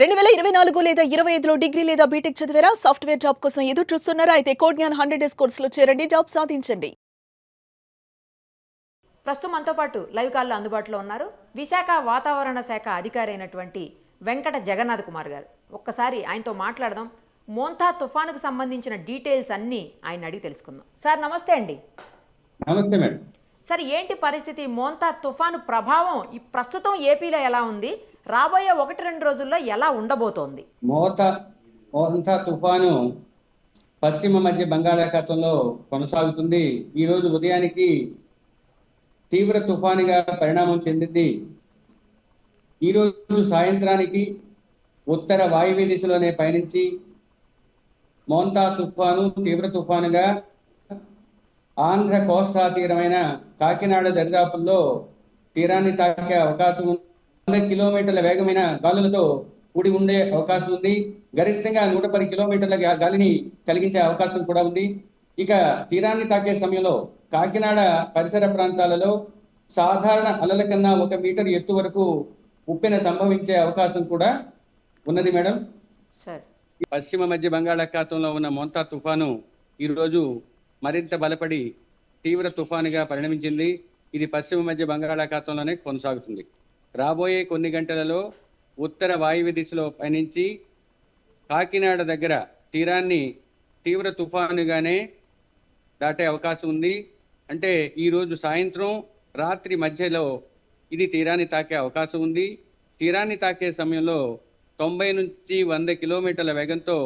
రెండు వేల ఇరవై నాలుగు లేదా ఇరవై ఐదులో డిగ్రీ లేదా బీటెక్ చదివారా? సాఫ్ట్వేర్ జాబ్ కోసం ఎదురు చూస్తున్నారా? అయితే కోడ్ఞాన్ హండ్రెడ్ డేస్ కోర్సులో చేరండి జాబ్ సాధించండి. ప్రస్తుతం మనతో పాటు లైవ్ కాల్లో అందుబాటులో ఉన్నారు. విశాఖ వాతావరణ శాఖ అధికారి అయినటువంటి వెంకట జగన్నాథ్ కుమార్ గారు. ఒక్కసారి ఆయనతో మాట్లాడదాం. మోంతా తుఫానుకు సంబంధించిన డీటెయిల్స్ అన్నీ ఆయన అడిగి తెలుసుకుందాం. సార్ నమస్తే అండి. నమస్తే మేడం. సార్ ఏంటి పరిస్థితి? మోంతా తుఫాను ప్రభావం ఈ ప్రస్తుతం ఏపీలో ఎలా ఉంది? రాబోయే ఒకటి రెండు రోజుల్లో ఎలా ఉండబోతోంది? మోత మోంత తుఫాను పశ్చిమ మధ్య బంగాళాఖాతంలో కొనసాగుతుంది. ఈ రోజు ఉదయానికి తీవ్ర తుఫానుగా పరిణామం చెందింది. ఈ రోజు సాయంత్రానికి ఉత్తర వాయువ్య దిశలోనే పయనించి మోంతా తుఫాను తీవ్ర తుఫానుగా ఆంధ్ర కోస్తా తీరమైన కాకినాడ దరిదాపుల్లో తీరాన్ని తాకే అవకాశం ఉంది వంద కిలోమీటర్ల వేగమైన గాలులతో కూడి ఉండే అవకాశం ఉంది. గరిష్టంగా నూట పది కిలోమీటర్ల గాలిని కలిగించే అవకాశం కూడా ఉంది. ఇక తీరాన్ని తాకే సమయంలో కాకినాడ పరిసర ప్రాంతాలలో సాధారణ అలల కన్నా ఒక మీటర్ ఎత్తు వరకు ఉప్పెన సంభవించే అవకాశం కూడా ఉన్నది మేడం. పశ్చిమ మధ్య బంగాళాఖాతంలో ఉన్న మోంతా తుఫాను ఈరోజు మరింత బలపడి తీవ్ర తుఫానుగా పరిణమించింది. ఇది పశ్చిమ మధ్య బంగాళాఖాతంలోనే కొనసాగుతుంది. రాబోయే కొన్ని గంటలలో ఉత్తర వాయువ్య దిశలో పయనించి కాకినాడ దగ్గర తీరాన్ని తీవ్ర తుఫానుగానే దాటే అవకాశం ఉంది. అంటే ఈరోజు సాయంత్రం రాత్రి మధ్యలో ఇది తీరాన్ని తాకే అవకాశం ఉంది. తీరాన్ని తాకే సమయంలో తొంభై నుంచి వంద కిలోమీటర్ల వేగంతో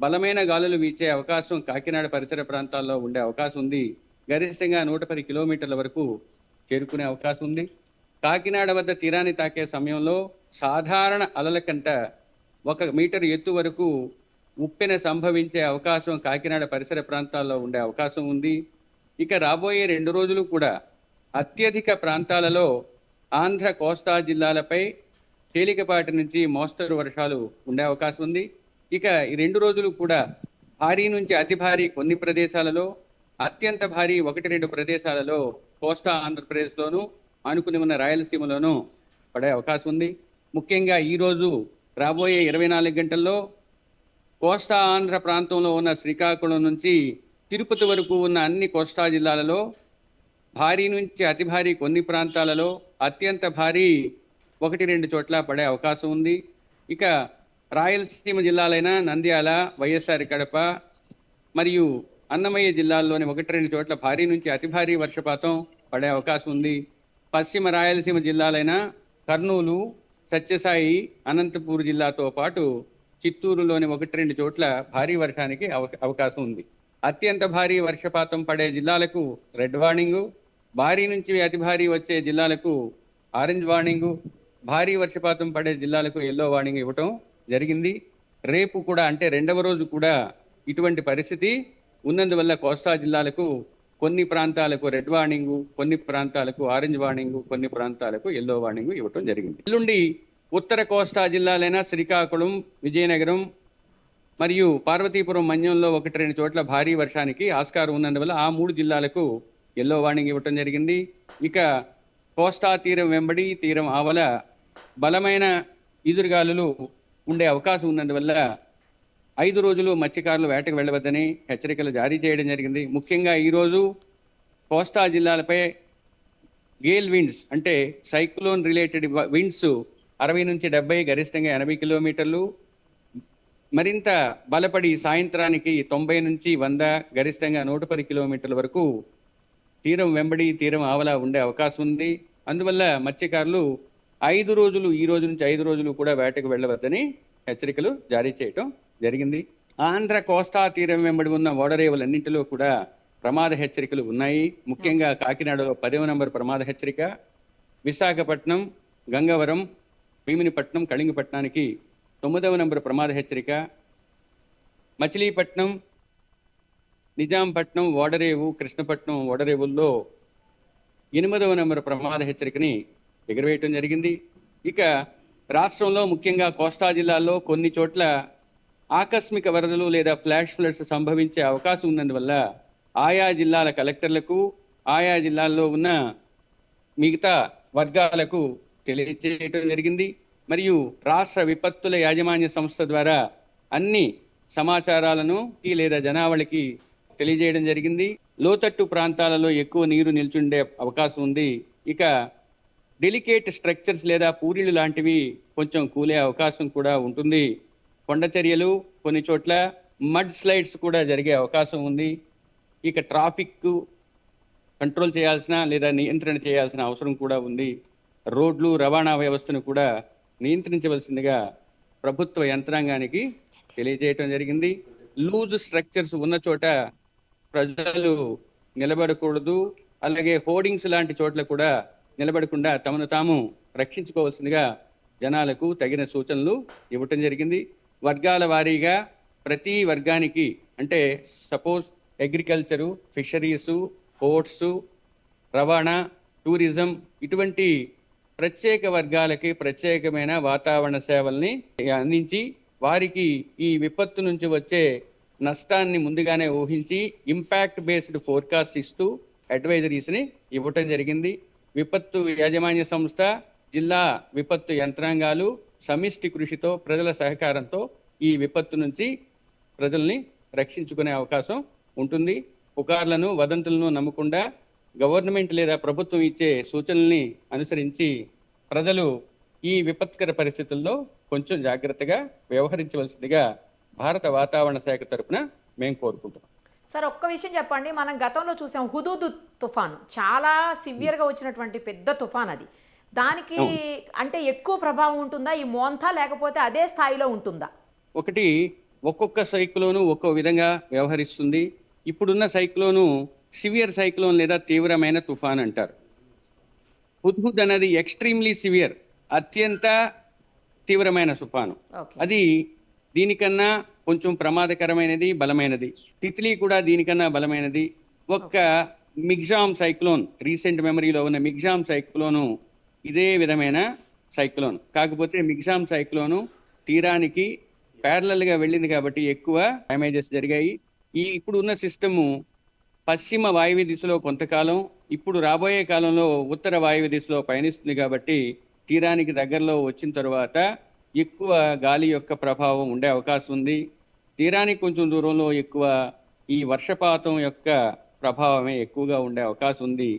బలమైన గాలులు వీచే అవకాశం కాకినాడ పరిసర ప్రాంతాల్లో ఉండే అవకాశం ఉంది. గరిష్టంగా నూట పది కిలోమీటర్ల వరకు చేరుకునే అవకాశం ఉంది. కాకినాడ వద్ద తీరాన్ని తాకే సమయంలో సాధారణ అలల కంట ఒక మీటర్ ఎత్తు వరకు ఉప్పెన సంభవించే అవకాశం కాకినాడ పరిసర ప్రాంతాల్లో ఉండే అవకాశం ఉంది. ఇక రాబోయే రెండు రోజులు కూడా అత్యధిక ప్రాంతాలలో ఆంధ్ర కోస్తా జిల్లాలపై తేలికపాటి నుంచి మోస్తరు వర్షాలు ఉండే అవకాశం ఉంది. ఇక ఈ రెండు రోజులు కూడా భారీ నుంచి అతి భారీ కొన్ని ప్రదేశాలలో అత్యంత భారీ ఒకటి రెండు ప్రదేశాలలో కోస్తా ఆంధ్రప్రదేశ్లోను ఆనుకుని ఉన్న రాయలసీమలోనూ పడే అవకాశం ఉంది. ముఖ్యంగా ఈరోజు రాబోయే ఇరవై నాలుగు గంటల్లో కోస్తా ఆంధ్ర ప్రాంతంలో ఉన్న శ్రీకాకుళం నుంచి తిరుపతి వరకు ఉన్న అన్ని కోస్తా జిల్లాలలో భారీ నుంచి అతి భారీ కొన్ని ప్రాంతాలలో అత్యంత భారీ ఒకటి రెండు చోట్ల పడే అవకాశం ఉంది. ఇక రాయలసీమ జిల్లాలైన నంద్యాల వైఎస్ఆర్ కడప మరియు అన్నమయ్య జిల్లాల్లోని ఒకటి రెండు చోట్ల భారీ నుంచి అతి భారీ వర్షపాతం పడే అవకాశం ఉంది. పశ్చిమ రాయలసీమ జిల్లాలైన కర్నూలు సత్యసాయి అనంతపూర్ జిల్లాతో పాటు చిత్తూరులోని ఒకటి రెండు చోట్ల భారీ వర్షానికి అవకాశం ఉంది. అత్యంత భారీ వర్షపాతం పడే జిల్లాలకు రెడ్ వార్నింగు భారీ నుంచి అతి భారీ వచ్చే జిల్లాలకు ఆరెంజ్ వార్నింగు భారీ వర్షపాతం పడే జిల్లాలకు ఎల్లో వార్నింగ్ ఇవ్వటం జరిగింది. రేపు కూడా అంటే రెండవ రోజు కూడా ఇటువంటి పరిస్థితి. ఉన్నందువల్ల కోస్తా జిల్లాలకు కొన్ని ప్రాంతాలకు రెడ్ వార్నింగ్ కొన్ని ప్రాంతాలకు ఆరెంజ్ వార్నింగ్ కొన్ని ప్రాంతాలకు ఎల్లో వార్నింగ్ ఇవ్వటం జరిగింది. ఎల్లుండి ఉత్తర కోస్తా జిల్లాలైన శ్రీకాకుళం విజయనగరం మరియు పార్వతీపురం మన్యంలో ఒకటి రెండు చోట్ల భారీ వర్షానికి ఆస్కారం ఉన్నందువల్ల ఆ మూడు జిల్లాలకు ఎల్లో వార్నింగ్ ఇవ్వటం జరిగింది. ఇక కోస్తా తీరం వెంబడి తీరం ఆవల బలమైన ఈదురుగాలులు ఉండే అవకాశం ఉన్నందువల్ల ఐదు రోజులు మత్స్యకారులు వేటకు వెళ్ళవద్దని హెచ్చరికలు జారీ చేయడం జరిగింది. ముఖ్యంగా ఈరోజు కోస్తా జిల్లాలపై గేల్ విండ్స్ అంటే సైక్లోన్ రిలేటెడ్ విండ్స్ అరవై నుంచి డెబ్బై గరిష్టంగా ఎనభై కిలోమీటర్లు. మరింత బలపడి సాయంత్రానికి తొంభై నుంచి వంద గరిష్టంగా నూట పది కిలోమీటర్ల వరకు తీరం వెంబడి తీరం ఆవలా ఉండే అవకాశం ఉంది. అందువల్ల మత్స్యకారులు ఐదు రోజులు ఈ రోజు నుంచి ఐదు రోజులు కూడా వేటకు వెళ్ళవద్దని హెచ్చరికలు జారీ చేయటం జరిగింది. ఆంధ్ర కోస్తా తీరం వెంబడి ఉన్న ఓడరేవులన్నింటిలో కూడా ప్రమాద హెచ్చరికలు ఉన్నాయి. ముఖ్యంగా కాకినాడలో పదవ నంబర్ ప్రమాద హెచ్చరిక విశాఖపట్నం గంగవరం భీమినిపట్నం కళింగపట్నానికి తొమ్మిదవ నంబర్ ప్రమాద హెచ్చరిక మచిలీపట్నం నిజాంపట్నం ఓడరేవు కృష్ణపట్నం ఓడరేవుల్లో ఎనిమిదవ నెంబర్ ప్రమాద హెచ్చరికని ఎగురవేయటం జరిగింది. ఇక రాష్ట్రంలో ముఖ్యంగా కోస్తా జిల్లాల్లో కొన్ని చోట్ల ఆకస్మిక వరదలు లేదా ఫ్లాష్ ఫ్లడ్స్ సంభవించే అవకాశం ఉన్నందువల్ల ఆయా జిల్లాల కలెక్టర్లకు ఆయా జిల్లాల్లో ఉన్న మిగతా వర్గాలకు తెలియజేయటం జరిగింది. మరియు రాష్ట్ర విపత్తుల యాజమాన్య సంస్థ ద్వారా అన్ని సమాచారాలను ఈ లేదా జనావళికి తెలియజేయడం జరిగింది. లోతట్టు ప్రాంతాలలో ఎక్కువ నీరు నిల్చుండే అవకాశం ఉంది. ఇక డెలికేట్ స్ట్రక్చర్స్ లేదా పూరిళ్ళు లాంటివి కొంచెం కూలే అవకాశం కూడా ఉంటుంది. కొండ చర్యలు కొన్ని చోట్ల మడ్ స్లైడ్స్ కూడా జరిగే అవకాశం ఉంది. ఇక ట్రాఫిక్ కంట్రోల్ చేయాల్సిన లేదా నియంత్రణ చేయాల్సిన అవసరం కూడా ఉంది. రోడ్లు రవాణా వ్యవస్థను కూడా నియంత్రించవలసిందిగా ప్రభుత్వ యంత్రాంగానికి తెలియజేయటం జరిగింది. లూజ్ స్ట్రక్చర్స్ ఉన్న చోట ప్రజలు నిలబడకూడదు. అలాగే హోర్డింగ్స్ లాంటి చోట్ల కూడా నిలబడకుండా తమను తాము రక్షించుకోవాల్సిందిగా జనాలకు తగిన సూచనలు ఇవ్వటం జరిగింది. వర్గాల వారీగా ప్రతి వర్గానికి అంటే సపోజ్ అగ్రికల్చరు ఫిషరీసు పోర్ట్స్ రవాణా టూరిజం ఇటువంటి ప్రత్యేక వర్గాలకి ప్రత్యేకమైన వాతావరణ సేవల్ని అందించి వారికి ఈ విపత్తు నుంచి వచ్చే నష్టాన్ని ముందుగానే ఊహించి ఇంపాక్ట్ బేస్డ్ ఫోర్కాస్ట్ ఇస్తూ అడ్వైజరీస్ని ఇవ్వటం జరిగింది. విపత్తు యాజమాన్య సంస్థ జిల్లా విపత్తు యంత్రాంగాలు సమిష్టి కృషితో ప్రజల సహకారంతో ఈ విపత్తు నుంచి ప్రజల్ని రక్షించుకునే అవకాశం ఉంటుంది. పుకార్లను వదంతులను నమ్మకుండా గవర్నమెంట్ లేదా ప్రభుత్వం ఇచ్చే సూచనల్ని అనుసరించి ప్రజలు ఈ విపత్కర పరిస్థితుల్లో కొంచెం జాగ్రత్తగా వ్యవహరించవలసిందిగా భారత వాతావరణ శాఖ తరఫున మేము కోరుకుంటున్నాం. సార్ ఒక్క విషయం చెప్పండి. మనం గతంలో చూసాం హుదూద్ తుఫాను. చాలా సివియర్గా వచ్చినటువంటి పెద్ద తుఫాన్ అది దానికి అంటే ఎక్కువ ప్రభావం ఉంటుందా? ఈ మోంతా లేకపోతే అదే స్థాయిలో ఉంటుందా? ఒకటి ఒక్కొక్క సైక్లోను ఒక్కో విధంగా వ్యవహరిస్తుంది. ఇప్పుడున్న సైక్లోను సివియర్ సైక్లోన్ లేదా తీవ్రమైన తుఫాన్ అంటారు. హుద్హుద్ అనేది ఎక్స్ట్రీమ్లీ సివియర్ అత్యంత తీవ్రమైన తుఫాను. అది దీనికన్నా కొంచెం ప్రమాదకరమైనది బలమైనది. తిత్లీ కూడా దీనికన్నా బలమైనది. ఒక్క మిగ్జామ్ సైక్లోన్ రీసెంట్ మెమరీలో ఉన్న మిగ్జామ్ సైక్లోను ఇదే విధమైన సైక్లోన్ కాకపోతే మిగ్జామ్ సైక్లోను తీరానికి parallel గా వెళ్ళింది కాబట్టి ఎక్కువ డ్యామేజెస్ జరిగాయి. ఈ ఇప్పుడు ఉన్న సిస్టము పశ్చిమ వాయువ్య దిశలో కొంతకాలం ఇప్పుడు రాబోయే కాలంలో ఉత్తర వాయువ్య దిశలో పయనిస్తుంది కాబట్టి తీరానికి దగ్గరలో వచ్చిన తర్వాత ఎక్కువ గాలి యొక్క ప్రభావం ఉండే అవకాశం ఉంది. తీరానికి కొంచెం దూరంలో ఎక్కువ ఈ వర్షపాతం యొక్క ప్రభావమే ఎక్కువగా ఉండే అవకాశం ఉంది.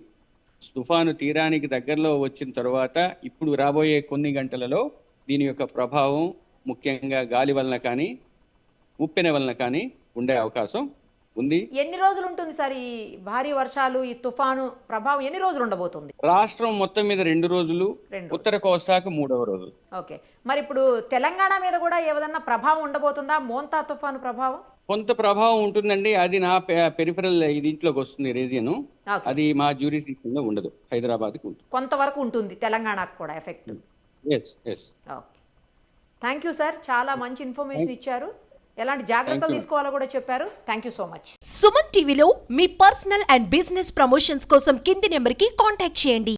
తుఫాను తీరానికి దగ్గరలో వచ్చిన తర్వాత ఇప్పుడు రాబోయే కొన్ని గంటలలో దీని యొక్క ప్రభావం ముఖ్యంగా గాలి వలన కానీ ఉప్పెన వలన కానీ ఉండే అవకాశం ఉంది. ఎన్ని రోజులు ఉంటుంది సార్ ఈ భారీ వర్షాలు ఈ తుఫాను ప్రభావం ఎన్ని రోజులు ఉండబోతుంది? రాష్ట్రం మొత్తం మీద రెండు రోజులు. ఉత్తర కోస్తాకు మూడవ రోజు. ఓకే. మరి ఇప్పుడు తెలంగాణ మీద కూడా ఏదన్నా ప్రభావం ఉండబోతుందా? మోంతా తుఫాను ప్రభావం? కొంత ప్రభావం ఉంటుందండి. అది నా పెరిఫరల్ దీంట్లోకి వస్తుంది రీజియన్. అది మా జ్యూరిస్డిక్షన్లో ఉండదు. హైదరాబాద్కి ఉంటుంది. కొంతవరకు ఉంటుంది. తెలంగాణకు కూడా effect. Yes yes okay. Thank you sir. చాలా మంచి ఇన్ఫర్మేషన్ ఇచ్చారు. ఎలాంటి జాగ్రత్తలు you. తీసుకోవాలో కూడా చెప్పారు. Thank you so much. Suman టీవీలో మీ పర్సనల్ అండ్ బిజినెస్ ప్రమోషన్స్ కోసం కింది నెంబర్కి కాంటాక్ట్ చేయండి.